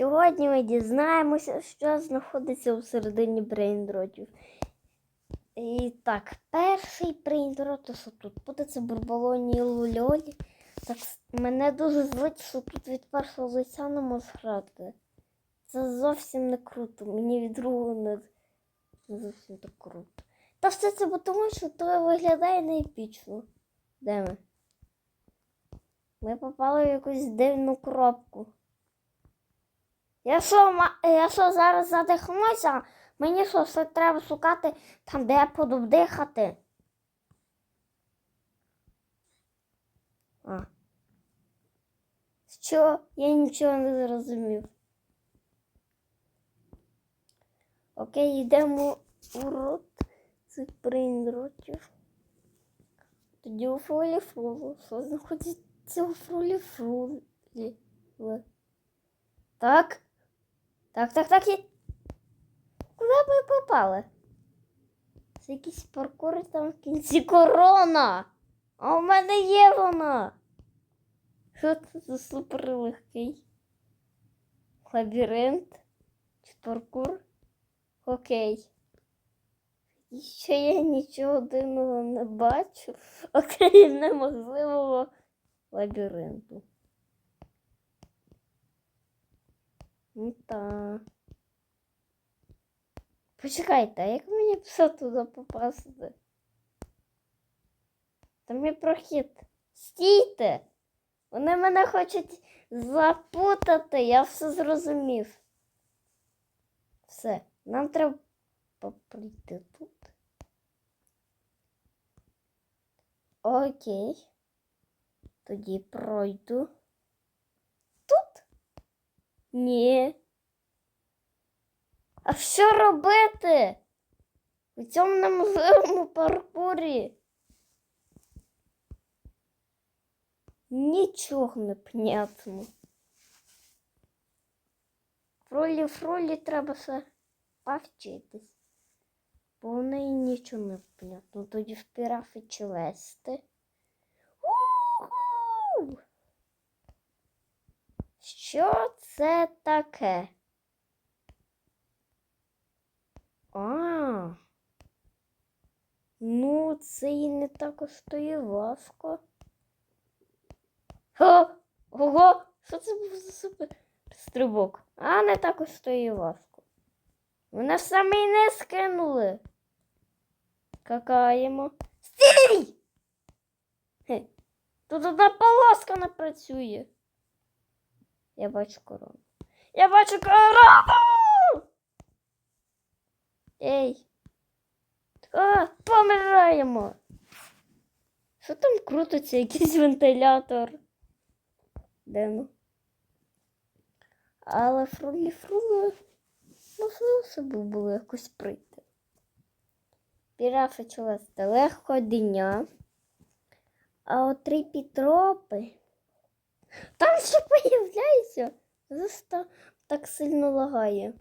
Сьогодні ми дізнаємося, що знаходиться у середині брейндротів. І так, перший брейндрот, що тут буде, це бурбалоні лульолі. Так, мене дуже злить, що тут від першого лиця не можу грати. Це зовсім не круто. Мені від другого не, не зовсім так круто. Та все це тому, що то виглядає неепічно. Де ми? Ми попали в якусь дивну коробку. Я що, я що зараз задихнуся? Мені що, все треба шукати там, де я буду дихати? А. Що? Я нічого не зрозумів. Окей, йдемо у рот цих брейнротів. Тоді у фролі фролу. Що знаходиться у фролі фролі? Так. Так, так, так. І... Куди ми попали? Це якісь паркури там в кінці корона. А у мене є вона. Що це за суперлегкий? Лабіринт? Чи паркур? Окей. І ще я нічого дивного не бачу, окрім неможливого лабіринту. Ну та. Почекайте, а як мені все туди попасти? Там є прохід. Стійте! Вони мене хочуть запутати, я все зрозумів. Все, нам треба поприйти тут. Окей. Тоді пройду. Ні. А що робити? У цьому неможливому паркурі? Нічого не понятно. Фролі фролі треба все повчитись. Бо в неї нічого не понятно. Тоді в пірафи чи лести. Уху! Що це таке? А. Ну, це і не так уж то і важко. О, ого, що це був за супер стрибок? А не так уж то і важко. Мене в самий не скинули. Какаємо. Стій! Тут одна полоска не працює. Я бачу корону. Я бачу корону! Ей. А, помираємо. Що там крутиться? Якийсь вентилятор. Де? Але фрулі фрули, можливо, собі було якось прийти. Пірафи чолесте легко дня. А от три пітропи. Там ще появляється. Просто так сильно лагає.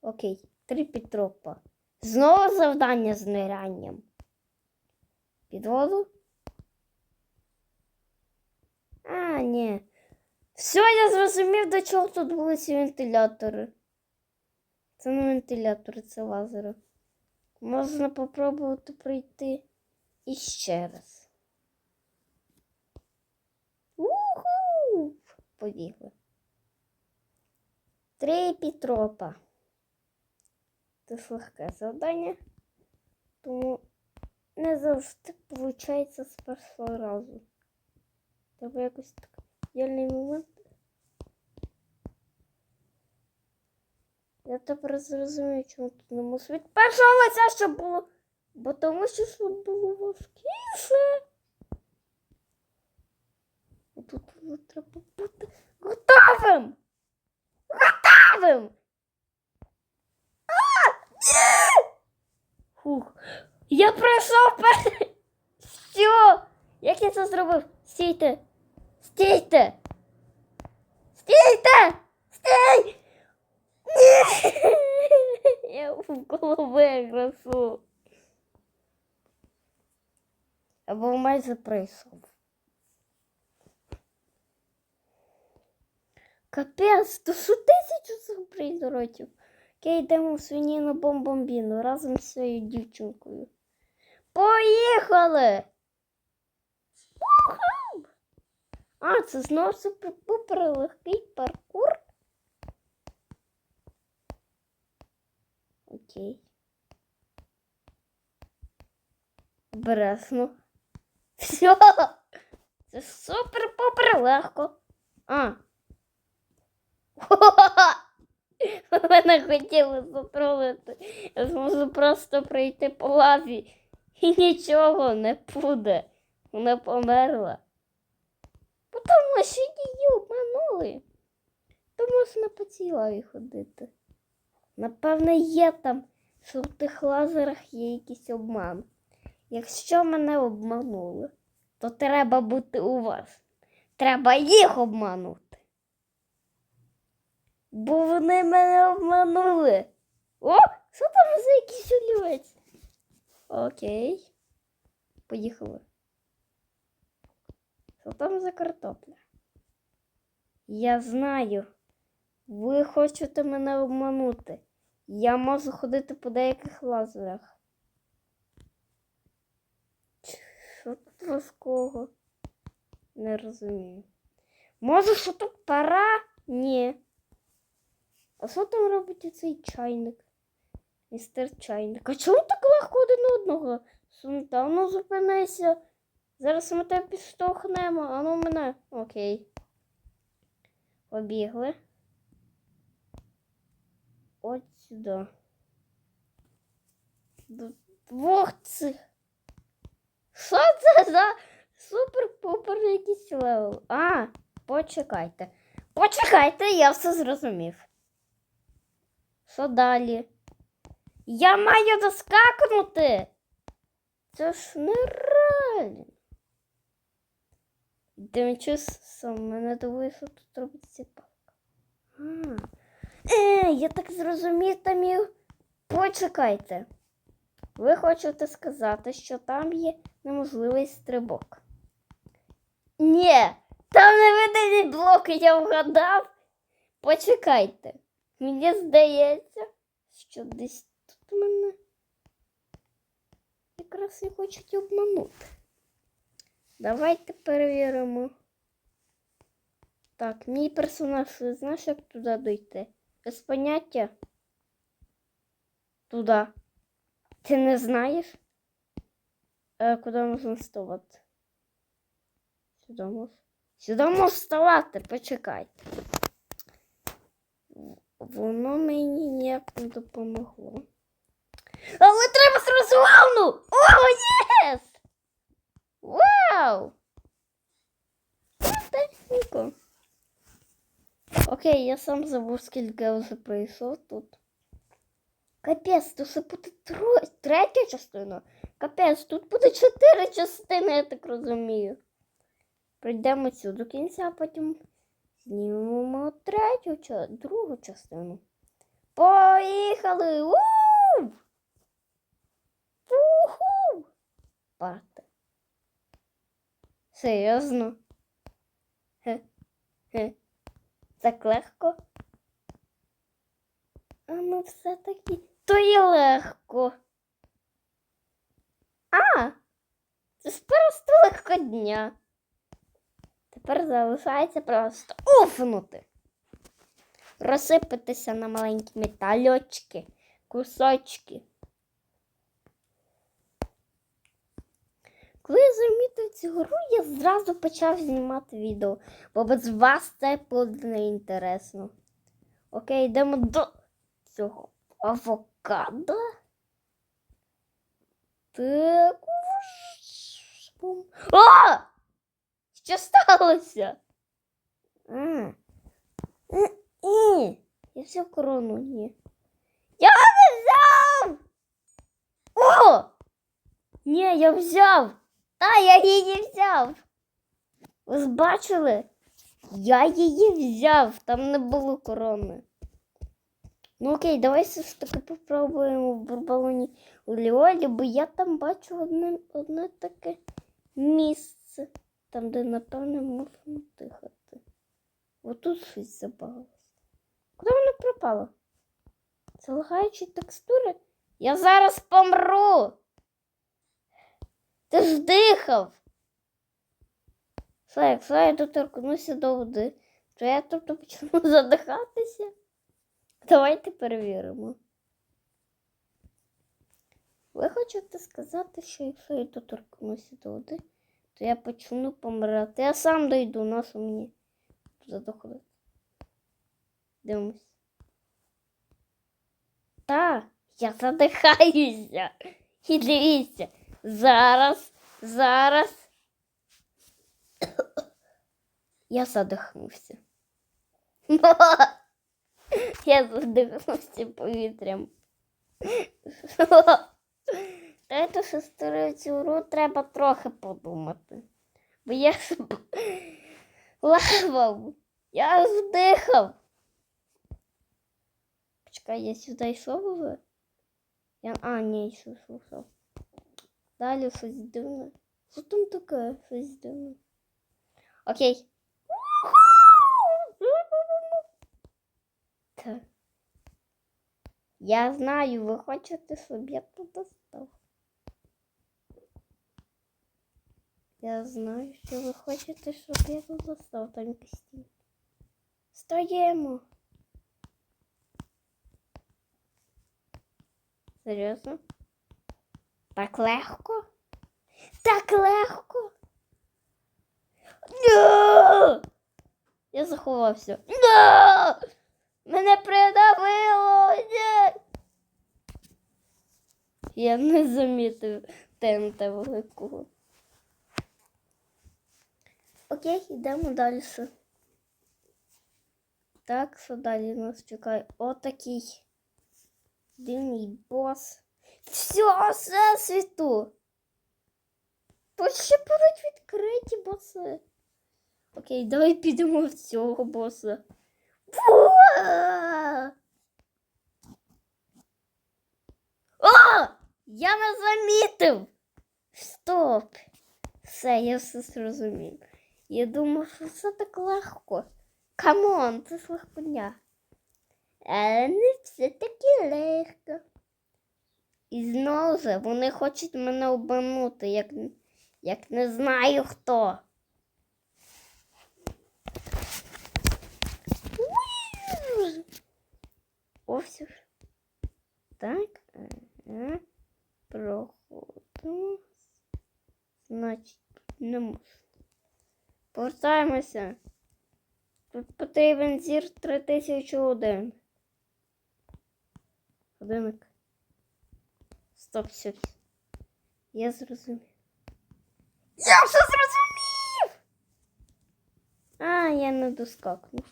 Окей, три пітропа. Знову завдання з нирянням. Під воду? А, ні. Все, я зрозумів, до чого тут були ці вентилятори. Це не вентилятори, це лазери. Можна попробувати пройти іще раз. Уху! Побігли. Три пітропа. Це легке завдання, тому не завжди виходить з першого разу. Треба якось так дільний момент. Я тепер зрозумію, чому тут не можу від першого лиця, щоб було. Бо тому що щоб було важкіше. Тут треба бути готовим. Готовим! Фух. Я пройшов перший. Що? Як я це зробив? Стійте! Стійте! Стійте! Стій! Ні! Я в голови красу. Або майже прийшов. Капець, то що тисячу цих придуротів. Окей, йдемо в свиніну бомбомбіну разом з цією дівчинкою. Поїхали! А, це знову супер-пупер легкий паркур. Окей. Обережно. Все! Це супер-пупер легко. А. Ви не хотіли спробувати. Я зможу просто пройти по лаві і нічого не буде. Вона померла. Бо тому що її обманули. То можна по цій лаві ходити. Напевне, є там, що в тих лазерах є якийсь обман. Якщо мене обманули, то треба бути у вас. Треба їх обманути. Бо вони мене обманули. О, що там за якийсь олівець? Окей. Поїхали. Що там за картопля? Я знаю. Ви хочете мене обманути. Я можу ходити по деяких лазерах. Що тут важкого? Не розумію. Може, що тут пора? Ні. А що там робить оцей чайник? Містер чайник. А чому так легко один одного сунути? А ну зупинися. Зараз ми тебе підштовхнемо, а ну мене. Окей. Побігли. От сюди. Двох цих. Що це за супер-пупер якийсь левел? А, почекайте. Почекайте, я все зрозумів. Що далі? Я маю доскакнути. Це ж нереально. Тим часом мене дивує, що тут робить ціпалка. А. Е, я так зрозумів, там і... Почекайте. Ви хочете сказати, що там є неможливий стрибок? Ні, там не видані блоки, я вгадав. Почекайте. Мені здається, що десь тут мене якраз і хочуть обманути. Давайте перевіримо. Так, мій персонаж, ти знаєш, як туди дойти? Без поняття? Туди. Ти не знаєш? Е, куди можна вставати? Сюди можна. Сюди можна вставати, почекайте. Воно мені ніяк не допомогло. Але треба сразу вауну! О, єс! Вау! Техніко. Окей, я сам забув, скільки я вже пройшов тут. Капець, ще буде тро... третя частина. Капець, тут буде чотири частини, я так розумію. Пройдемо цю до кінця, а потім знімемо третю, другу частину. Поїхали! У! Уху! Парти. Серйозно? Хе. Хе. Так легко? А ну все-таки то і легко. А, це просто легко дня. Тепер залишається просто уфнути. Розсипатися на маленькі метальочки, кусочки. Коли я замітив цю гру, я зразу почав знімати відео, бо без вас це буде неінтересно. Окей, йдемо до цього авокадо. Так. А! Що сталося? Е. Я взяв корону, ні. Я не взяв! О! Ні, я взяв. Та, я її взяв. Ви бачили? Я її взяв, там не було корони. Ну окей, давай все ж таки попробуємо в бурбалоні Ліолі, бо я там бачу одне, одне таке місце, там, де, напевне, можна дихати. Отут щось забалось. Куди воно пропало? Це лагаючі текстури? Я зараз помру. Ти ж дихав. Все, якщо я доторкнуся до води, то я тобто почну задихатися. Давайте перевіримо. Ви хочете сказати, що якщо я доторкнуся до води, то я почну помирати. Я сам дойду, нас мені туди доходити. Дивимось. Та, я задихаюся. І дивіться, зараз, зараз. Я задихнувся. Я задихнувся повітрям. Та створив цю гру, треба трохи подумати. Бо я лавав, я вдихав. Почекай, я сюди йшов вже? Я... А, ні, йшов, йшов. Далі щось дивне. Що там таке? Щось дивне. Окей. Я знаю, ви хочете, щоб я туди став. Я знаю, що ви хочете, щоб я туди став, там стій. Стоїмо. Серйозно? Так легко? Так легко. Ні! Я заховався. Ні! Мене придавило. Ні! Я не замітив ТНТ великого. Окей, йдемо далі. Так, що далі нас чекає? Отакий дивний бос. Все, все світу. Тут ще будуть відкриті боси. Окей, давай підемо в цього боса. О! Я не замітив. Стоп. Все, я все зрозумів. Я думав, що все так легко. Камон, це ж легконя. Але не все таки легко. І знову же вони хочуть мене обманути, як, як не знаю хто. О, все ж. Так, ага. проходимо. Значить, не можу. Повертаємося. Тут потрібен зір 3001. Годинник. Стоп, все. Я зрозумів. Я все зрозумів! А, я не доскакнув.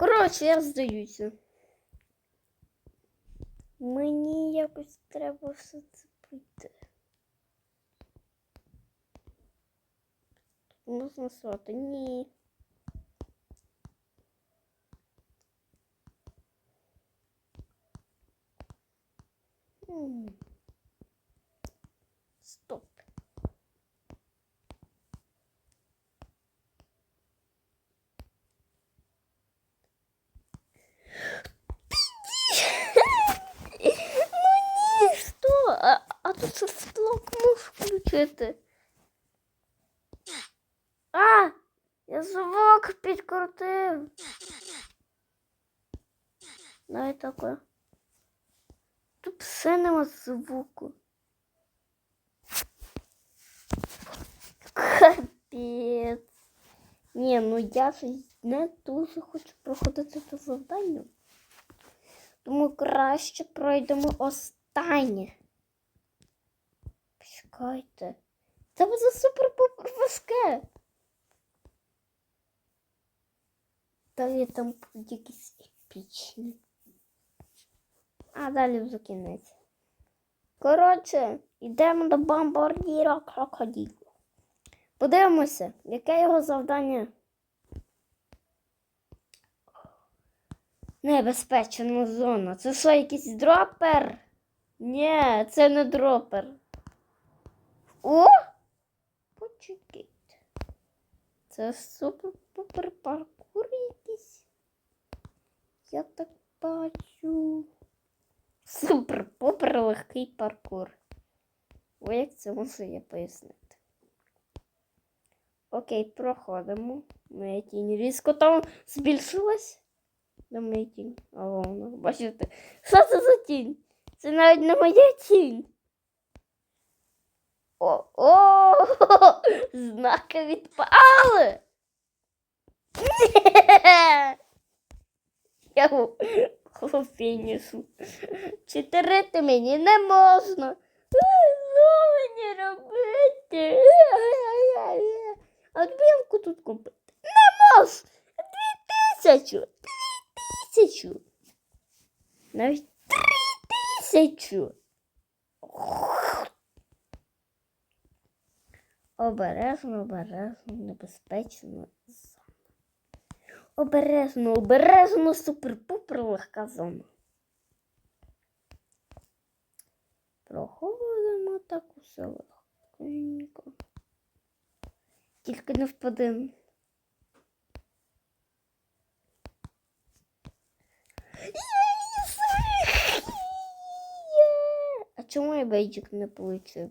Коротше, я здаюся. Мені якось треба все це пройти. Можна срати? Ні. М. Стоп. Ну ні, що? А, а тут ще строк можу включити. А! Я звук підкрутив. Дай таке. Тут все нема звуку. Капець. Ні, ну я не дуже хочу проходити це завдання. Тому краще пройдемо останнє. Почекайте. Це буде супер важке. Далі там будуть якісь епічні. А далі вже кінець. Коротше, йдемо до бомбардіра крокодилу. Подивимося, яке його завдання. Небезпечна зона. Це що, якийсь дропер? Ні, це не дропер. О! Почекайте. Це супер-пупер якийсь. Я так бачу. Супер-пупер легкий паркур. О, як це можу я пояснити? Окей, проходимо. Моя тінь різко там збільшилась. Де моя тінь? А вона, бачите? Що це за тінь? Це навіть не моя тінь. О, о, знаки відпали. Я у фінішу. Чотирити мені не можна. Що мені робити? А білку тут купити не можу. Дві тисячі. Дві тисячі. Навіть три тисячі. Обережно, обережно, небезпечно. Обережно, обережно, супер-пупер легка зона. Проходимо так усе легенько. Тільки не впадемо. А чому я бейджик не получив?